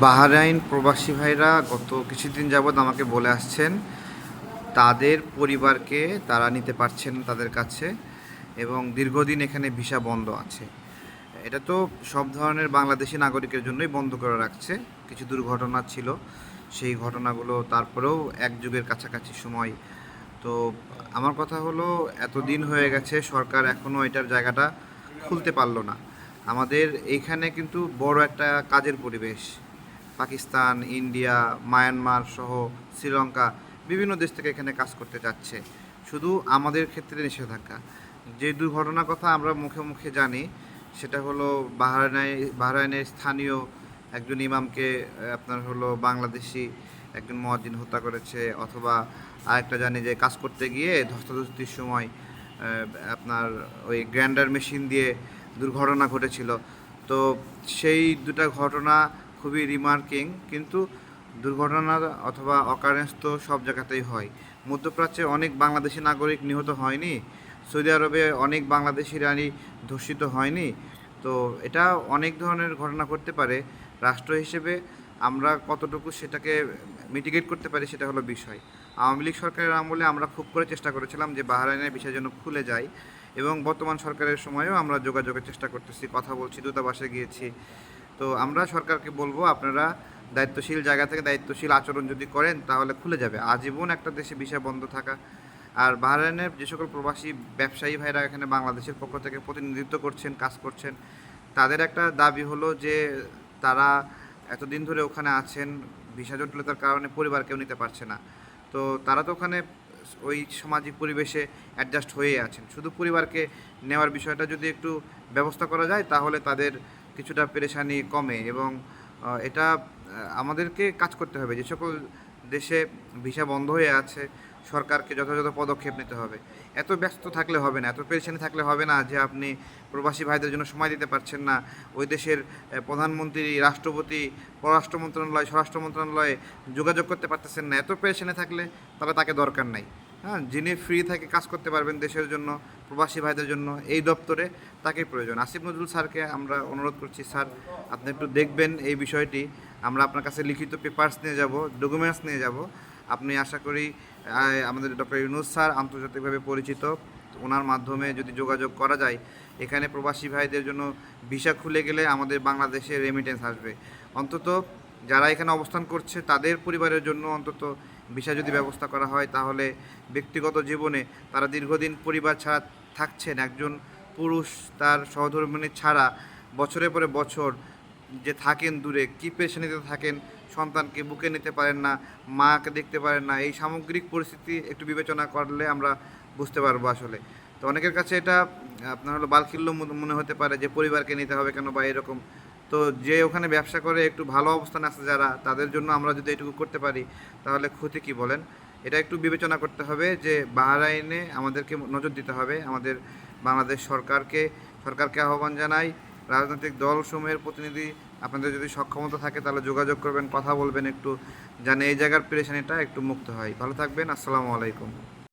Bahrain প্রবাসী ভাইরা গত কিছুদিন যাবৎ আমাকে বলে আসছেন, তাদের পরিবারকে তারা নিতে পারছেন তাদের কাছে এবং দীর্ঘদিন এখানে ভিসা বন্ধ আছে। এটা তো সব ধরনের বাংলাদেশি নাগরিকের জন্যই বন্ধ করে রাখছে। কিছু দুর্ঘটনা ছিল, সেই ঘটনাগুলো তারপরেও এক যুগের কাছাকাছি সময়। তো আমার কথা হলো, এতদিন হয়ে গেছে, সরকার এখনও এটার জায়গাটা খুলতে পারল না। আমাদের এইখানে কিন্তু বড় একটা কাজের পরিবেশ। পাকিস্তান, ইন্ডিয়া, মায়ানমার সহ শ্রীলঙ্কা বিভিন্ন দেশ থেকে এখানে কাজ করতে যাচ্ছে। শুধু আমাদের ক্ষেত্রে নিষেধাজ্ঞা। যে দুর্ঘটনার কথা আমরা মুখে মুখে জানি, সেটা হলো বাহরাইনে বাহরাইনের স্থানীয় একজন ইমামকে আপনার হলো বাংলাদেশি একজন মহাজিন হত্যা করেছে, অথবা আরেকটা জানি যে কাজ করতে গিয়ে ধস্তাধস্তির সময় আপনার ওই গ্র্যান্ডার মেশিন দিয়ে দুর্ঘটনা ঘটেছিল। তো সেই দুটা ঘটনা খুবই রিমার্কিং কিন্তু দুর্ঘটনা অথবা অকারেন্স তো সব জায়গাতেই হয়। মধ্যপ্রাচ্যে অনেক বাংলাদেশি নাগরিক নিহত হয়নি, সৌদি আরবে অনেক বাংলাদেশি রানী ধর্ষিত হয়নি। তো এটা অনেক ধরনের ঘটনা করতে পারে। রাষ্ট্র হিসেবে আমরা কতটুকু সেটাকে মিটিগেট করতে পারি সেটা হলো বিষয়। আওয়ামী লীগ সরকারের আমলে আমরা খুব করে চেষ্টা করেছিলাম যে বাহরাইনের বিষয় যেন খুলে যায় এবং বর্তমান সরকারের সময়েও আমরা যোগাযোগের চেষ্টা করতেছি, কথা বলছি, দূতাবাসে গিয়েছি। তো আমরা সরকারকে বলব, আপনারা দায়িত্বশীল জায়গা থেকে দায়িত্বশীল আচরণ যদি করেন, তাহলে খুলে যাবে। আজীবন একটা দেশে বিষয় বন্ধ থাকা আর বাহরাইনের যে সকল প্রবাসী ব্যবসায়ী ভাইরা এখানে বাংলাদেশের পক্ষ থেকে প্রতিনিধিত্ব করছেন, কাজ করছেন, তাদের একটা দাবি হলো যে তারা এতদিন ধরে ওখানে আছেন, ভিসা জটিলতার কারণে পরিবার কেউ নিতে পারছে না। তো তারা তো ওখানে ওই সামাজিক পরিবেশে অ্যাডজাস্ট হয়ে আছেন। শুধু পরিবারকে নেওয়ার বিষয়টা যদি একটু ব্যবস্থা করা যায়, তাহলে তাদের কিছুটা পেরেশানি কমে এবং এটা আমাদেরকে কাজ করতে হবে। যে সকল দেশে ভিসা বন্ধ হয়ে আছে, সরকারকে যথাযথ পদক্ষেপ নিতে হবে। এত ব্যস্ত থাকলে হবে না, এত পেরেশানি থাকলে হবে না যে আপনি প্রবাসী ভাইদের জন্য সময় দিতে পারছেন না। ওই দেশের প্রধানমন্ত্রী, রাষ্ট্রপতি, পররাষ্ট্র মন্ত্রণালয়, স্বরাষ্ট্র মন্ত্রণালয়ে যোগাযোগ করতে পারতেছেন না। এত পেরেশানি থাকলে তাহলে তাকে দরকার নাই। হ্যাঁ যিনি ফ্রি থেকে কাজ করতে পারবেন দেশের জন্য, প্রবাসী ভাইদের জন্য, এই দপ্তরে তাকেই প্রয়োজন। আসিফ নজরুল স্যারকে আমরা অনুরোধ করছি, স্যার আপনি একটু দেখবেন এই বিষয়টি। আমরা আপনার কাছে লিখিত পেপার্স নিয়ে যাব ডকুমেন্টস নিয়ে যাব। আপনি আশা করি আমাদের ডক্টর ইউনুস স্যার আন্তর্জাতিকভাবে পরিচিত। ওনার মাধ্যমে যদি যোগাযোগ করা যায়, এখানে প্রবাসী ভাইদের জন্য ভিসা খুলে গেলে আমাদের বাংলাদেশে রেমিটেন্স আসবে। অন্তত যারা এখানে অবস্থান করছে, তাদের পরিবারের জন্য অন্তত ভিসা যদি ব্যবস্থা করা হয়, তাহলে ব্যক্তিগত জীবনে তারা দীর্ঘদিন পরিবার ছাড়া থাকছেন। একজন পুরুষ তার সহধর্মিনী ছাড়া বছরের পরে বছর যে থাকেন দূরে, কী পেরেশানিতে থাকেন, সন্তানকে বুকে নিতে পারেন না, মাকে দেখতে পারেন না, এই সামগ্রিক পরিস্থিতি একটু বিবেচনা করলে আমরা বুঝতে পারব আসলে। তো অনেকের কাছে এটা, আপনার হলো বালখিল্য মনে- মনে হতে পারে যে পরিবারকে নিতে হবে কেন বা এরকম তো যে ওখানে ব্যবসা করে একটু ভালো অবস্থানে আছে যারা, তাদের জন্য আমরা যদি এটুকু করতে পারি, তাহলে ক্ষতি কি বলেন? এটা একটু বিবেচনা করতে হবে যে বাহরাইনে আমাদেরকে নজর দিতে হবে, আমাদের বাংলাদেশ সরকারকে সরকারকে আহ্বান জানাই। রাজনৈতিক দলসমূহের প্রতিনিধি আপনাদের যদি সক্ষমতা থাকে, তাহলে যোগাযোগ করবেন, কথা বলবেন একটু। যেন এই জায়গার পেরেশানিটা একটু মুক্ত হয়। ভালো থাকবেন, আসসালামু আলাইকুম।